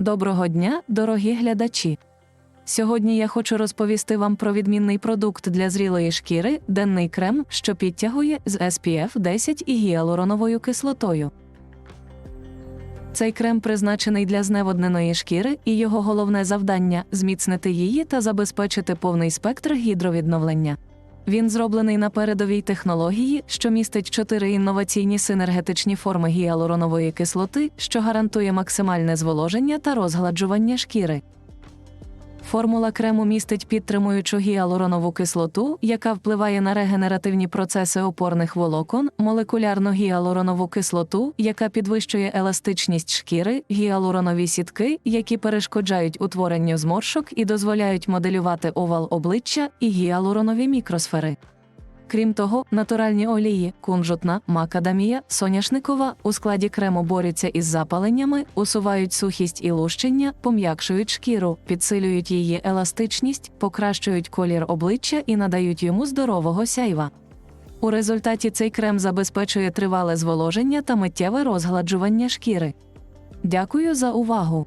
Доброго дня, дорогі глядачі! Сьогодні я хочу розповісти вам про відмінний продукт для зрілої шкіри денний крем, що підтягує з SPF 10 і гіалуроновою кислотою. Цей крем призначений для зневодненої шкіри, і його головне завдання зміцнити її та забезпечити повний спектр гідровідновлення. Він зроблений на передовій технології, що містить чотири інноваційні синергетичні форми гіалуронової кислоти, що гарантує максимальне зволоження та розгладжування шкіри. Формула крему містить підтримуючу гіалуронову кислоту, яка впливає на регенеративні процеси опорних волокон, молекулярну гіалуронову кислоту, яка підвищує еластичність шкіри, гіалуронові сітки, які перешкоджають утворенню зморшок і дозволяють моделювати овал обличчя, і гіалуронові мікросфери. Крім того, натуральні олії, кунжутна, макадамія, соняшникова у складі крему борються із запаленнями, усувають сухість і лущення, пом'якшують шкіру, підсилюють її еластичність, покращують колір обличчя і надають йому здорового сяйва. У результаті цей крем забезпечує тривале зволоження та миттєве розгладжування шкіри. Дякую за увагу!